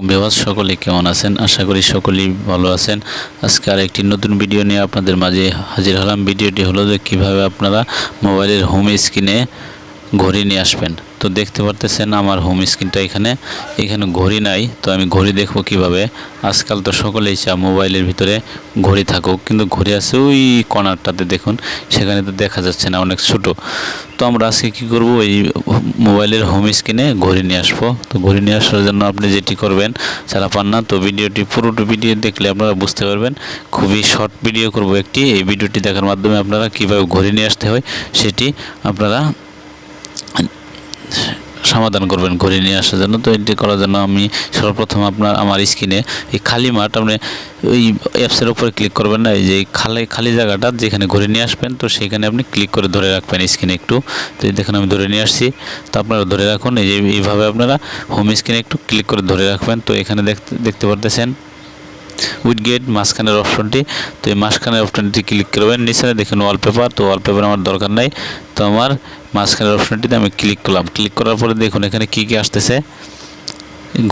বেওয়াজ সকলে কেমন আছেন? আশা করি সকলেই ভালো আছেন। আজকে আর একটি নতুন ভিডিও নিয়ে আপনাদের মাঝে হাজির হলাম। ভিডিওটি হলো যে কীভাবে আপনারা মোবাইলের হোম স্ক্রিনে ঘড়ি নিয়ে আসবেন। তো দেখতে পারতেছেন আমার হোম স্ক্রিনটা এখানে। এখানে ঘড়ি নাই, তো আমি ঘড়ি দেখব কীভাবে। আজকাল তো সকলেই চা মোবাইলের ভিতরে ঘড়ি থাকুক, কিন্তু ঘড়ি আছে ওই কর্নারটাতে দেখুন, সেখানে তো দেখা যাচ্ছে না, অনেক ছোটো। তো আমরা আজকে কী করব, এই মোবাইলের হোম স্ক্রিনে ঘড়ি নিয়ে আসব। তো ঘড়ি নিয়ে আসার জন্য আপনি যেটি করবেন, যারা পান না, তো ভিডিওটি, পুরোটো ভিডিও দেখলে আপনারা বুঝতে পারবেন। খুবই শর্ট ভিডিও করব একটি, এই ভিডিওটি দেখার মাধ্যমে আপনারা কীভাবে ঘড়ি নিয়ে আসতে হয়, সেটি আপনারা সমাধান করবেন ঘুরে নিয়ে আসার জন্য। তো এটি করার জন্য আমি সর্বপ্রথম আপনার, আমার স্ক্রিনে এই খালি মাঠ আপনি ওই অ্যাপসের উপরে ক্লিক করবেন না, এই যে খালি খালি জায়গাটা যেখানে ঘুরে নিয়ে আসবেন, তো সেখানে আপনি ক্লিক করে ধরে রাখবেন স্ক্রিনে একটু। তো দেখুন আমি ধরে নিয়ে আসছি। তো আপনারা ধরে রাখুন, এই যে এইভাবে আপনারা হোম স্ক্রিনে একটু ক্লিক করে ধরে রাখবেন। তো এখানে দেখতে দেখতে পারতেছেন উইডগেট মাঝখানের অপশনটি তো এই মাঝখানের অপশনটি ক্লিক করবেন নিচে দেখুন ওয়ালপেপার তো ওয়ালপেপার আমার দরকার নাই। তো আমার মাঝখানের অপশনটিতে আমি ক্লিক করলাম। ক্লিক করার পরে দেখুন এখানে কি কি আসতেছে।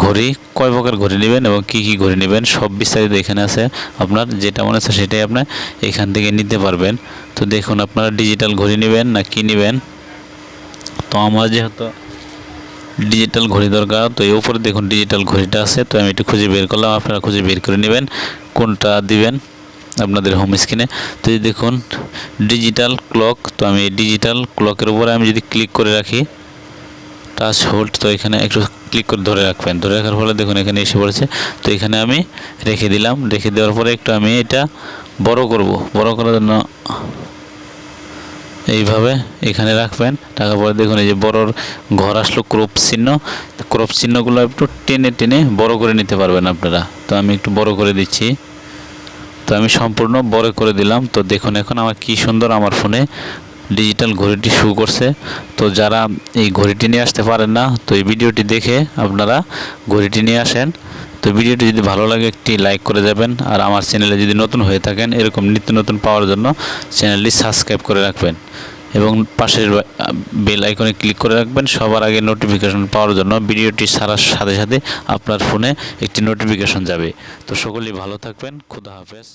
ঘড়ি, কয় প্রকার ঘড়ি নেবেন এবং কি কি ঘড়ি নেবেন, সব বিস্তারিত এখানে আছে। আপনার যেটা মনে হচ্ছে সেটাই আপনার এখান থেকে নিতে পারবেন। তো দেখুন আপনারা ডিজিটাল ঘড়ি নেবেন না কি নেবেন। তো আমার যেহেতু ডিজিটাল ঘড়ি দরকার। তো এই উপরে দেখুন ডিজিটাল ঘড়িটা আছে। তো আমি একটু খুঁজে বের করলাম। আপনারা খুঁজে বের করে নেবেন। কোনটা দিবেন আপনাদের হোম স্ক্রিনে তো এই দেখুন ডিজিটাল ক্লক তো আমি ডিজিটাল ক্লকের উপরে আমি যদি ক্লিক করে রাখি টাচ হোল্ড তো এখানে একটু ক্লিক করে ধরে রাখবেন। ধরে রাখার ফলে দেখুন এখানে এসে পড়েছে। তো এখানে আমি রেখে দিলাম। রেখে দেওয়ার পরে একটু আমি এটা বড় করব। বড় করার জন্য এইভাবে এখানে রাখবেন। রাখার পরে দেখুন এই যে বড়োর ঘর আসলো, ক্রপ চিহ্ন। ক্রপ চিহ্নগুলো একটু টেনে টেনে বড় করে নিতে পারবেন আপনারা। তো আমি একটু বড় করে দিচ্ছি। তো আমি সম্পূর্ণ বড় করে দিলাম। তো দেখুন এখন আমার কি সুন্দর আমার ফোনে ডিজিটাল ঘড়িটি শু করছে। তো যারা এই ঘড়িটি নিয়ে আসতে পারেন না, তো এই ভিডিওটি দেখে আপনারা ঘড়িটি নিয়ে আসেন। তো ভিডিওটি যদি ভালো লাগে, একটি লাইক করে যাবেন আর আমার চ্যানেলে যদি নতুন হয়ে থাকেন, এরকম নিত্য নতুন পাওয়ার জন্য চ্যানেলটি সাবস্ক্রাইব করে রাখবেন। এবং পাশের বেল আইকনে ক্লিক করে রাখবেন। সবার আগে নোটিফিকেশন পাওয়ার জন্য ভিডিওটি সারার সাথে সাথে আপনার ফোনে একটি নোটিফিকেশন যাবে। তো সকলেই ভালো থাকবেন। খুদা হাফেজ।